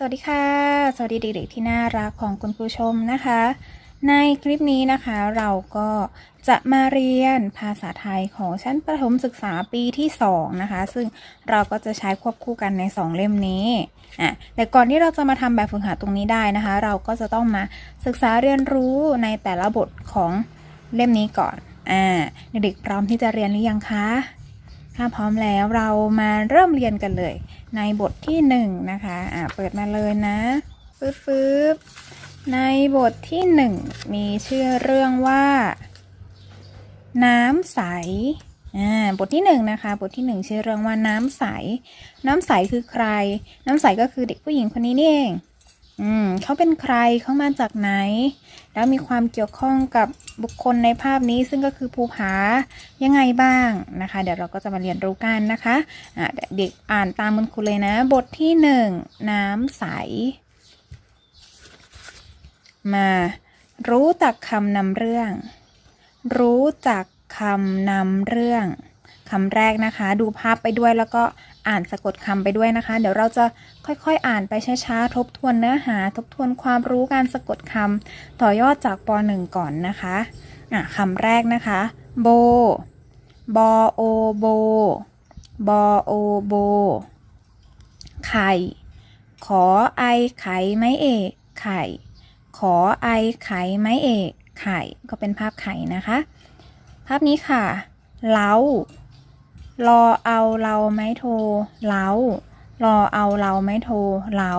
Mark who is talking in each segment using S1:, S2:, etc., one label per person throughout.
S1: สวัสดีค่ะ สวัสดีเด็กๆที่น่ารักของคุณผู้ชมนะคะ ในคลิปนี้นะคะเราก็จะมาเรียนภาษาไทยของชั้นประถมศึกษาปีที่2นะคะ ซึ่งเราก็จะใช้ควบคู่กันใน 2 เล่มนี้อะแต่ก่อนที่เราจะมาทำแบบฝึกหัดตรงนี้ได้นะคะ เราก็จะต้องมาศึกษาเรียนรู้ในแต่ละบทของเล่มนี้ก่อนอ่าเด็กๆพร้อมที่จะเรียนหรือยังคะ ถ้าพร้อมแล้วเรามาเริ่มเรียนกันเลย ในบทที่หนึ่งนะคะอ่าเปิดมาเลยนะปึ๊บปึ๊บในบทที่หนึ่งมีชื่อเรื่องว่า น้ำใสอ่าบทที่หนึ่งนะคะบทที่หนึ่งชื่อเรื่องว่าน้ำใส น้ำใสคือใคร น้ำใสก็คือเด็กผู้หญิงคนนี้นี่เอง อืมเขาเป็นใครเขามาจากไหน แล้วมีความเกี่ยวข้องกับบุคคลในภาพนี้ซึ่งก็คือภูผายังไงบ้างนะคะ เดี๋ยวเราก็จะมาเรียนรู้กันนะคะอะเด็กอ่านตามคุณครูเลยนะ บทที่หนึ่งน้ำใส มารู้จักคำนำเรื่อง รู้จักคำนำเรื่องคำแรกนะคะ ดูภาพไปด้วยแล้วก็ อ่านสะกดคำไปด้วยนะคะ เดี๋ยวเราจะค่อยๆ อ่านไปช้าๆ ทบทวนเนื้อหา ทบทวนความรู้การสะกดคำต่อยอดจากป .1 ก่อนนะคะอะคำแรกนะคะ โบบอโอโบบอโอโบ ไข่ ขอไอไข่ไม้เอกไข่ ขอไอไข่ไม้เอกไข่ ก็เป็นภาพไข่นะคะ ภาพนี้ค่ะ เล้า รอเอาเราไม้โทเล้ารอเอาเราไม้โทเล้า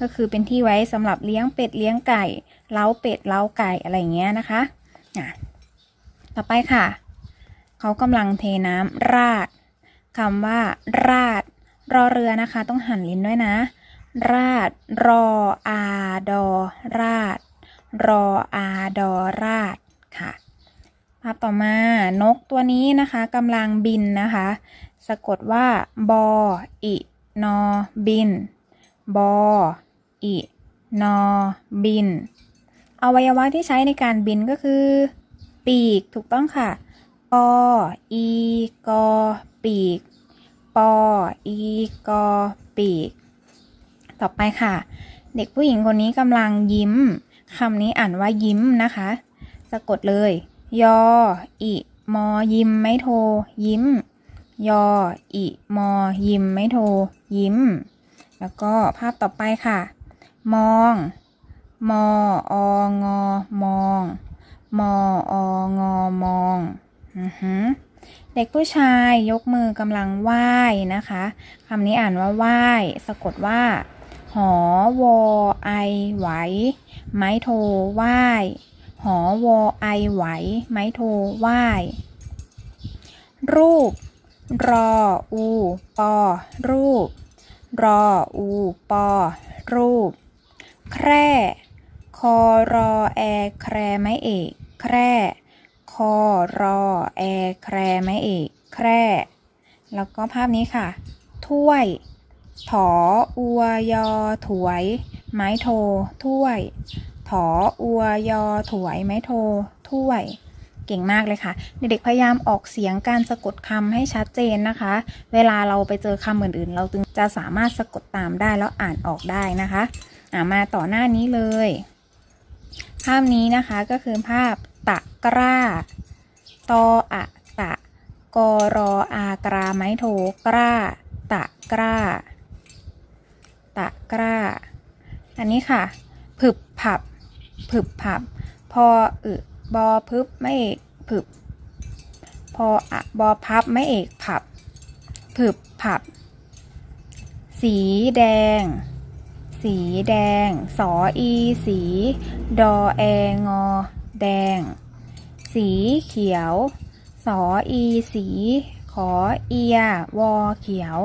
S1: ก็คือเป็นที่ไว้สำหรับเลี้ยงเป็ดเลี้ยงไก่ เล้าเป็ดเล้าไก่อะไรเงี้ยนะคะอะต่อไปค่ะ เขากำลังเทน้ำราดคำว่า ราด รอเรือนะคะ ต้องหันลิ้นด้วยนะ ราด รออาดอราด รออาดอราดค่ะ ภาพต่อมานกตัวนี้นะคะกำลังบินนะคะ สะกดว่าบออินอบินบออินอบิน อวัยวะที่ใช้ในการบินก็คือ ปีกถูกต้องค่ะปออีกอปีกปออีกอปีก ต่อไปค่ะ เด็กผู้หญิงคนนี้กำลังยิ้มคำนี้อ่านว่ายิ้มนะคะ สะกดเลย ยอ อิ มอ ยิม ไม่โท ยิ้ม ยอ อิ มอ ยิม ไม่โท ยิ้ม แล้วก็ภาพต่อไปค่ะ มอง มอ องอ มอง มอ องอ มองอือหือเด็กผู้ชายยกมือกำลังไหว้นะคะคำนี้อ่านว่าไหว้สะกดว่า หอวอไอไหวไม้โทไหว้ วอไอไหว ไม้โทไหวรูป รออูปอรูป รออูปอรูป แคร่คอรอแอแครไม้เอก แคร่คอรอแอแครไม้เอก แคร่ แล้วก็ภาพนี้ค่ะ ถ้วย ถออัวยอถวย ไม้โทถ้วย ถออัวยอถวยไม้โทถ้วย เก่งมากเลยค่ะ เด็กๆพยายามออกเสียงการสะกดคำให้ชัดเจนนะคะ เวลาเราไปเจอคำอื่นๆ เราจึงจะสามารถสะกดตามได้แล้วอ่านออกได้นะคะอามาต่อหน้านี้เลย ภาพนี้นะคะก็คือภาพตะกร้าตออะตะกอรออากราไม้โทกล้า ตะกร้า ตะกร้า อันนี้ค่ะ ผึบผับ ผึบผับ พออึบอพึบไม่เอกผึบ พออะบอพับไม่เอกผับ ผึบผับ สีแดง สีแดง สออี สี ดอแองอ แดง สีเขียว สออี สี ขอเอีย วอเขียว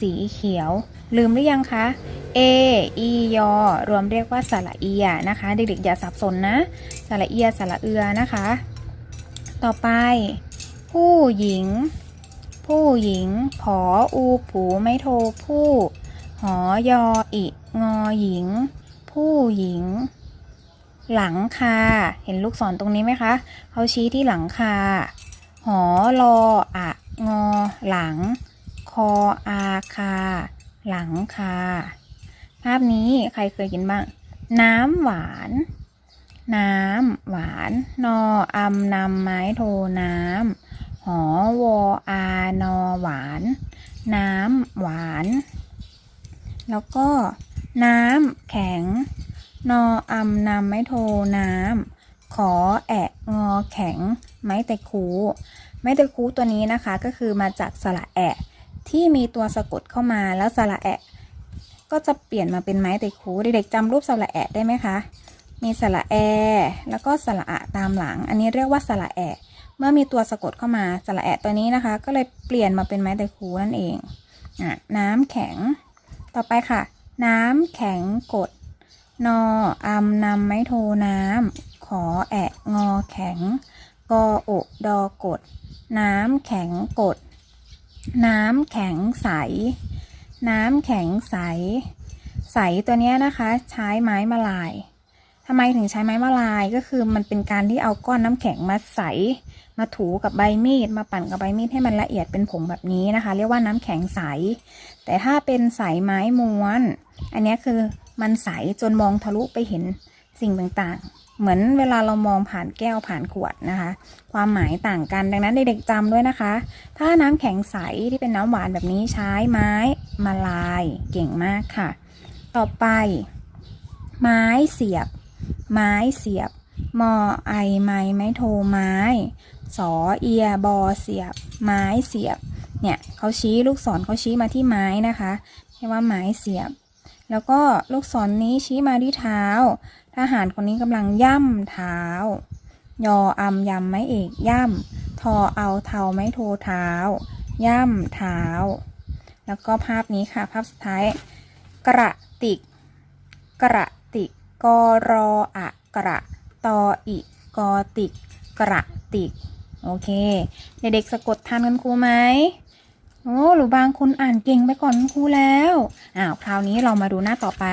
S1: สีเขียว ลืมหรือยังคะ เอ อียอ รวมเรียกว่าสระเอียนะคะ เด็กๆอย่าสับสนนะ สระเอียสระเอือนะคะ ต่อไป ผู้หญิง ผู้หญิง ผออูผูไม่โทผู้ หอยออิงอหญิง ผู้หญิง หลังคา เห็นลูกศรตรงนี้ไหมคะ เขาชี้ที่หลังคา หอรออะงอหลัง คออาคา หลังคา ภาพนี้ใครเคยกินบ้าง น้ำหวาน น้ำหวาน นออำนำไม้โทน้ำหอวออานอหวาน น้ำหวาน แล้วก็ น้ำแข็ง นออำนำไม้โทน้ำขอแอะงอแข็ง ไม้ตะคูไม้ตะคูตัวนี้นะคะก็คือมาจากสระแอะ ที่มีตัวสะกดเข้ามาแล้วสระแอะ ก็จะเปลี่ยนมาเป็นไม้ตะคูเด็กๆจำรูปสระแอะได้ไหมคะ มีสระแอ แล้วก็สระอะตามหลัง อันนี้เรียกว่าสระแอะเมื่อมีตัวสะกดเข้ามาสระแอะตัวนี้นะคะ ก็เลยเปลี่ยนมาเป็นไม้ตะคูนั่นเองอะน้ำแข็ง ต่อไปค่ะ น้ำแข็งกดนออำนำไม้โทน้ำขอแอะงอแข็งกออะดอกด น้ำแข็งกด น้ำแข็งใส น้ำแข็งใส ใสตัวนี้นะคะ ใช้ไม้มาลายทำไมถึงใช้ไม้มาลายก็คือมันเป็นการที่เอาก้อนน้ำแข็งมาใส มาถูกับใบมีด มาปั่นกับใบมีดให้มันละเอียดเป็นผงแบบนี้นะคะ เรียกว่าน้ำแข็งใส แต่ถ้าเป็นใสไม้ม้วน อันนี้คือมันใสจนมองทะลุไปเห็นสิ่งต่างๆ เหมือนเวลาเรามองผ่านแก้วผ่านขวดนะคะ ความหมายต่างกันดังนั้นเด็กๆจำด้วยนะคะ ถ้าน้ำแข็งใสที่เป็นน้ำหวานแบบนี้ใช้ไม้มาลายเก่งมากค่ะ ต่อไป ไม้เสียบ ไม้เสียบมอไอไม้ไม้โทไม้สอเอียบอเสียบ ไม้เสียบเนี่ยเขาชี้ลูกศรเขาชี้มาที่ไม้นะคะเรียกว่าไม้เสียบ แล้วก็ลูกศรนนี้ชี้มาที่เท้า ทหารคนนี้กำลังย่ำเท้า ยออำยำไม้เอกย่ำทอเอาเทาไม้โทเท้า ย่ำเท้า แล้วก็ภาพนี้ค่ะ ภาพสุดท้าย กระติก กระติกกรออะกระตออิกอติก กระติก โอเค เด็กๆสะกดทันกันครูไหม โอ้หรือบางคนอ่านเก่งไปก่อนครูแล้วอ้าวคราวนี้เรามาดูหน้าต่อไป